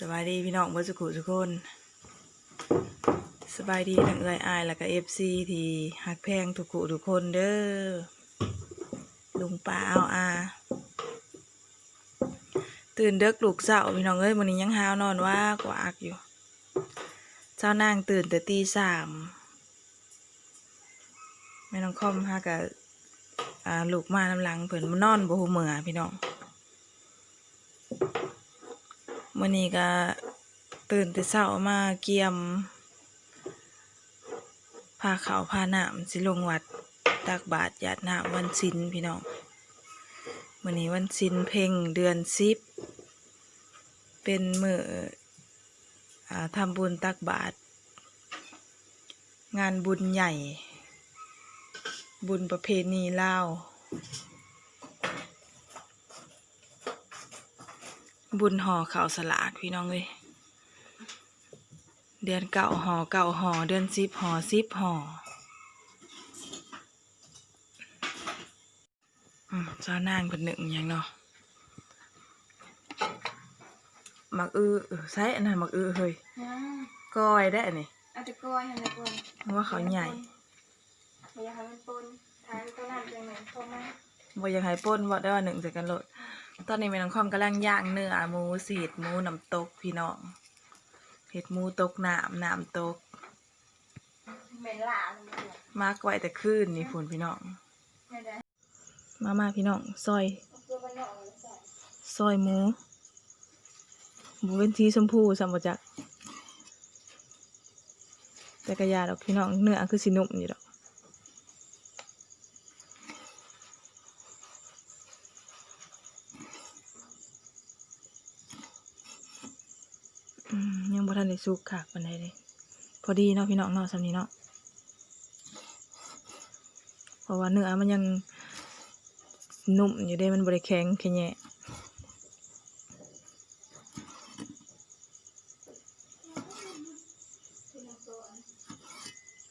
สบายดีพี่น้องเมื่อสักครู่ทุกคนสบายดีทั้งเอ้ยอายแล้วก็เอฟซีที่หักแพงทุกคู่ทุกคนเด้อลุงป้าเอาอาตื่นเด็กลูกเสาพี่น้องเอ้ยวันนี้ยังหาวนอนว่ากว่าอักอยู่ เจ้านางตื่นแต่ตีสามแม่น้องคอมฮะกับลูกมาน้ำหลังเพิ่นนอนบ่หูเมื่อพี่น้อง มื่อนี้ก็ตื่นแต่เช้ามาเกี่ยมพาเขาพาหน้ำสิลงวัดตักบาตรยาดน้ำวันศิลพี่น้องมื่อนี้วันศิลเพ่งเดือนสิบเป็นมืออทำบุญตักบาตรงานบุญใหญ่ บุญประเพณีลาว บุญห่อข่าวสลากพี่น้องเลยเดือนเก่าห่อเก่าห่อเดือนสิบห่อสิบห่ออืมเจ้านางเป็นหนึ่งอย่างเนาะมักอื้อเออใช่อันนั้นมักอื้อเฮ้ยอ่าก้อยได้อันนี้เอาแตะกอยหันตะกอยเพราะว่าเขาใหญ่ไม่อยากให้มันปนทานก็นั่นจังไหนโทรมาบ่อยากให้ป้นบ่ได้ว่าหนึ่งใส่กันโลด ตอนนี้แม่น้องคอมกำลังย่างเนื้อหมูสีดหมูน้ำตกพี่น้องเห็ดหมูตกน้ำน้ำตกเหม็นหลานมากไว้แต่คืนนี่ฝุ่นพี่น้อง มามาพี่น้องซอยซอยหมูหมูเป็นทีชมพูสัมบจักแต่กระยาดอกพี่น้องเนื้อคือสินุ่มอยู่ดอกอืมยังบ่ทันได้ สุกขากปานใดเลยพอดีเนาะพี่น้องเนาะสำนี้เนาะเพราะว่าเนื้อมันยังนุ่มอยู่เด้มันบริแข็งแค่แย่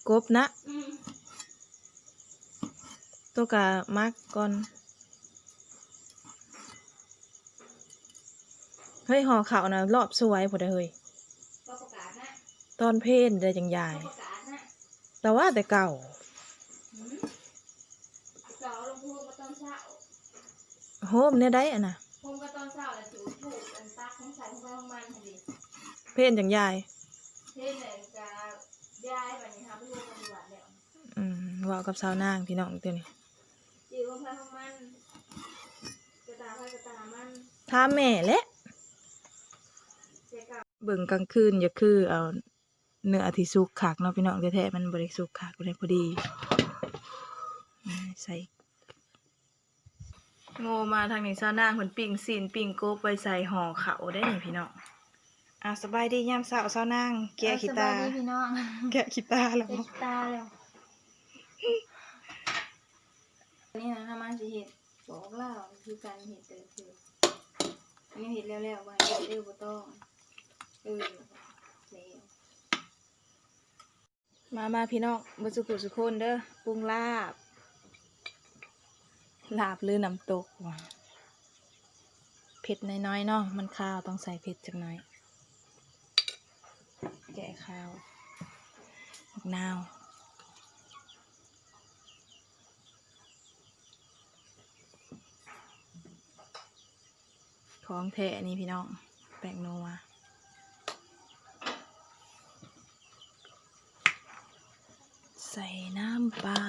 กบนะ ตัวกะมักก่อน เฮ้ยห่อข้าวนะรอบสวยพอได้เฮ้ย ก็ประกาศนะ ตอนเพนได้จังยายก็ประกาศนะแต่ว่าแต่เก่าอืมต่อลงพูนก็ตอนเช้าโฮมเนี่ยได้อะนะพูนก็ตอนเช้าแล้วถูถูกอันตักของใส่ของไปของมันพอดีเพนจังยายเท่เลยจะย้ายแบบนี้ครับพี่ลูกปฏิบัติแล้วอืมเว่ากับสาวนางพี่น้องเดี๋ยวนี้จีของไปของมันกระตาไปกระตามันถามแม่แหละเจ๊กับเบิ่งกลางคืนอย่าคือเอา เนื้อที่สุกขากเนาะพี่น้องแท้ๆมันบริสุกขากเลยพอดีอืมใส่โง่มาทางนี้ซาวนางเหมือนปิ่งซีนปิ่งโกบไปใส่ห่อเขาได้นี่พี่น้องอะสบายดียามเช้าซาวนางแกะขี้ตาสบยดีพี่น้องแกะขี้ตาแล้วเด็บ่กตาแล้วนี่นะทำมันสิเห็ดบอกเล่าคือการเห็ดเติมคือยังเห็ดแล้วแล้วว่าเห็ดเร็วบ่ต้องเออแล้ว มามาพี่น้องบ่สุขุสุคนเด้อปรุงลาบ ลาบหรือน้ำตกว่ะเผ็ดน้อยๆเนาะมันข้าวต้องใส่เผ็ดจักหน่อย แกะข้าวมะนาวของแท้นี่พี่น้องแป้งนัวใส่น้ำ ปลา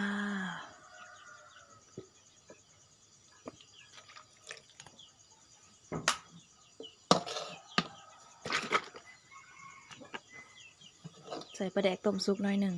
ใส่ปลาแดกต้มซุปน้อยหนึ่ง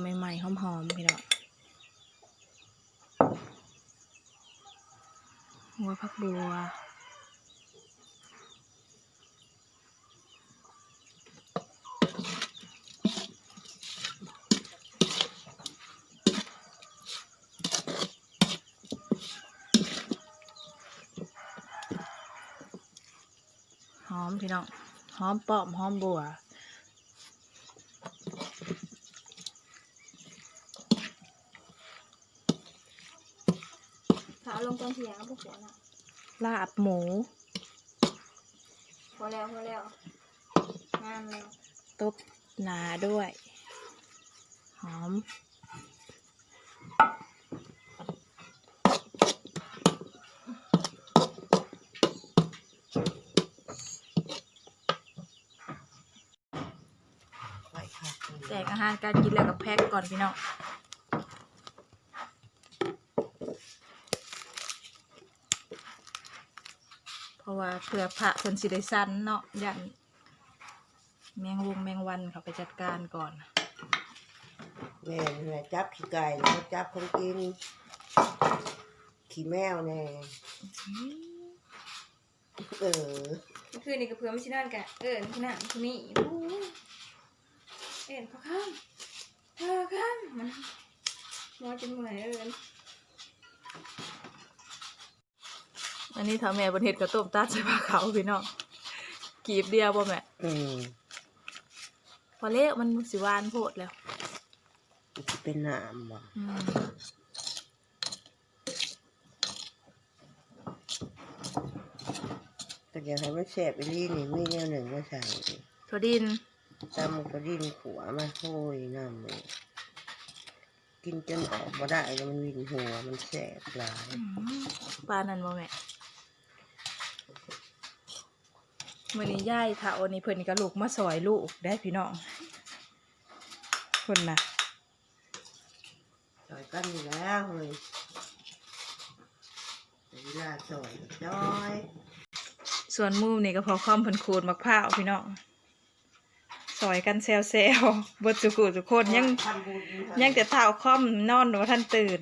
ใหม่ๆหอมๆพี่นาะงหัวพักบัวหอมพี่น้องหอมปอมหอมบัว ลงตอนเที่ยงก็พวกหัวน่ะลาบหมู พอแล้วพอแล้วงามแล้วตบหนาด้วย หอมไว้ค่ะแจกอาหารการกินแล้วกับแพ็กก่อนพี่น้อง เพราะว่าเผื่อพระคนสิได้สั้นเนาะยันแมงวงแมงวันเขาไปจัดการก่อน แม่แม่จับขี้ไก่แล้วจับของกิน ขี้แมวแน่เออเมื่อคืนนี่ก็เพื่อไม่ใช่นั่นกะเออคุณน่ะคุณนี่โอ้ยเอ็นเขาข้ามเขาข้ามมันมอจนเหนื่อยเอิน อันนี้ถ้าแม่บนเห็ดกระต้มตัดใส่ผ้าเขาวพี่น้องกีบเดียวบ่แม่อืมพอเละมันสิหวานโพดแล้วมันสิเป็นน้ำบ่อืมก็อยากให้มันแสบไปรีนี่มีแนวหนึ่งมาใส่ถั่วดินตำก็ดิ้นขัวมาโห้ยน้ำเลยกินจนออกมาได้แล้วมันวินหัวมันแสบหลายปลานั่นบ่แม่ มื้อนี้ย่ายเฒ่านี่เพิ่นก็ลูกมาซอยลูกได้พี่น้องเพิ่นน่ะสอยกันอยู่แล้วเฮ้ยแต่เวลาสอยจ้อยส่วนมุมนี่ก็พอความเพิ่นขูดมะพร้าวพี่น้องซอยกันแซวๆเบิดสุกุทุกคนยังทำบุญยังแต่เท้าค่อมนอนว่าท่านตื่น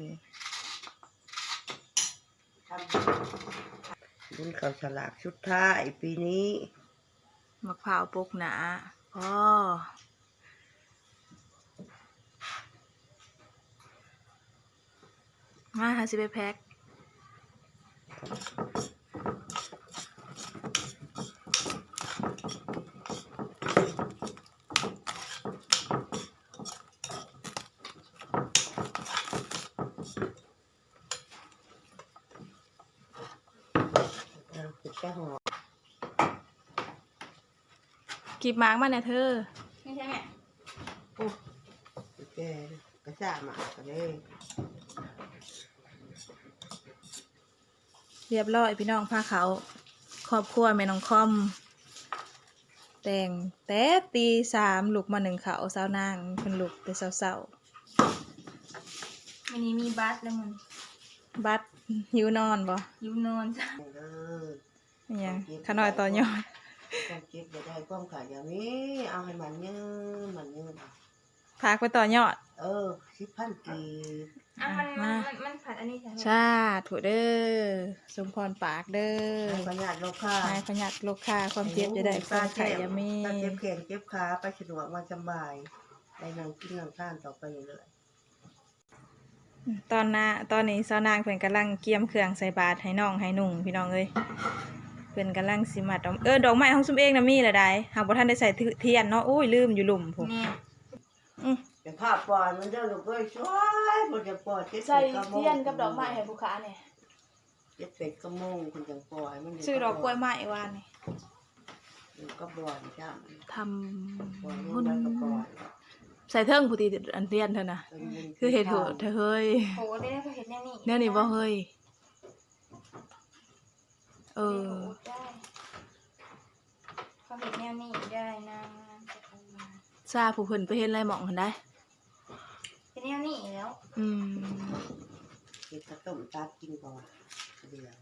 บุญเขาฉลากชุดท้ายปีนี้ มะพร้าวปกหนาพ่อมาหาสิไปแพ็คเราติดแค่หอ กีบหมากมาเนี่ยเธอ ไม่ใช่ไหมติดแค่กระซ่าหมากันเลยเรียบร้อยพี่น้องพาเขาครอบครัวแม่น้องคอม แต่งแต่ตีสามลูกมาหนึ่งเขาสาวนางเพิ่นลูกแต่เศร้าวันนี้มีบัสแล้วมึงๆบัดหิวนอนบ่อยูนอนจ้ะเอออิหยังขน้อยต่อยอด ความเจ็บจะได้ความขาดอย่างนี้ เอาให้มันยืนมันยืนพากไปต่อยอด เออสิบพันกีบอะมันมันมา มันมันผัดอันนี้ใช่ไหมชาถูเด้อสมพรปากเด้อให้ประหยัดโลค่านายพยัดลูกค้าความเจ็บจะได้ความไข่อยามีถ้าเจ็บแขนเจ็บขาไปสะดวกมาสบายได้นั่งกินนั่งทานต่อไปเรื่อยตอนน่ะตอนนี้สาวนางเพิ่นกำลังเกียมเครื่องใส่บาตรให้น้องให้นุ่งพี่น้องเอ้ย เพิ่นกำลังสิมัดดอกเออดอกไม้ของซุมเองน่ะมีละได้หากบ่ทันได้ใส่เทียนเนาะอุ้ยลืมอยู่หลุมพุ่นเนี่ยอือๆแต่ข้าปล่อยมันเด้อลูกเอ้ยช่วยบ่จะปล่อยเจ็ดใส่เป็ดกระโมงเทียนกับดอกไม้ให้ผู้ค้าเนี่ยเจ็ดเป็ดกระโมงคุณจังปล่อยมันซื้อดอกกล้วยไม้วานนี่อยู่ก็บ่อยจ้ำทำบ่อยบุญมันก็ปล่อยใส่เทิงผู้ที่อันเทียนเธอน่ะคือเฮ็ดโหดเธอเฮ้ยโอ้ได้ได้เขาเห็นแนวนี้แนวนี้บ่เฮ้ย เอเอออได้เขาเห็นแนวนี้ได้นะจะเอามาซาผู้เพิ่นไปเฮ็ดไรหม่องหันได้ เป็นแนวนี้แล้ว อืม กินข้าวต้มตัดกินก่อนเดียว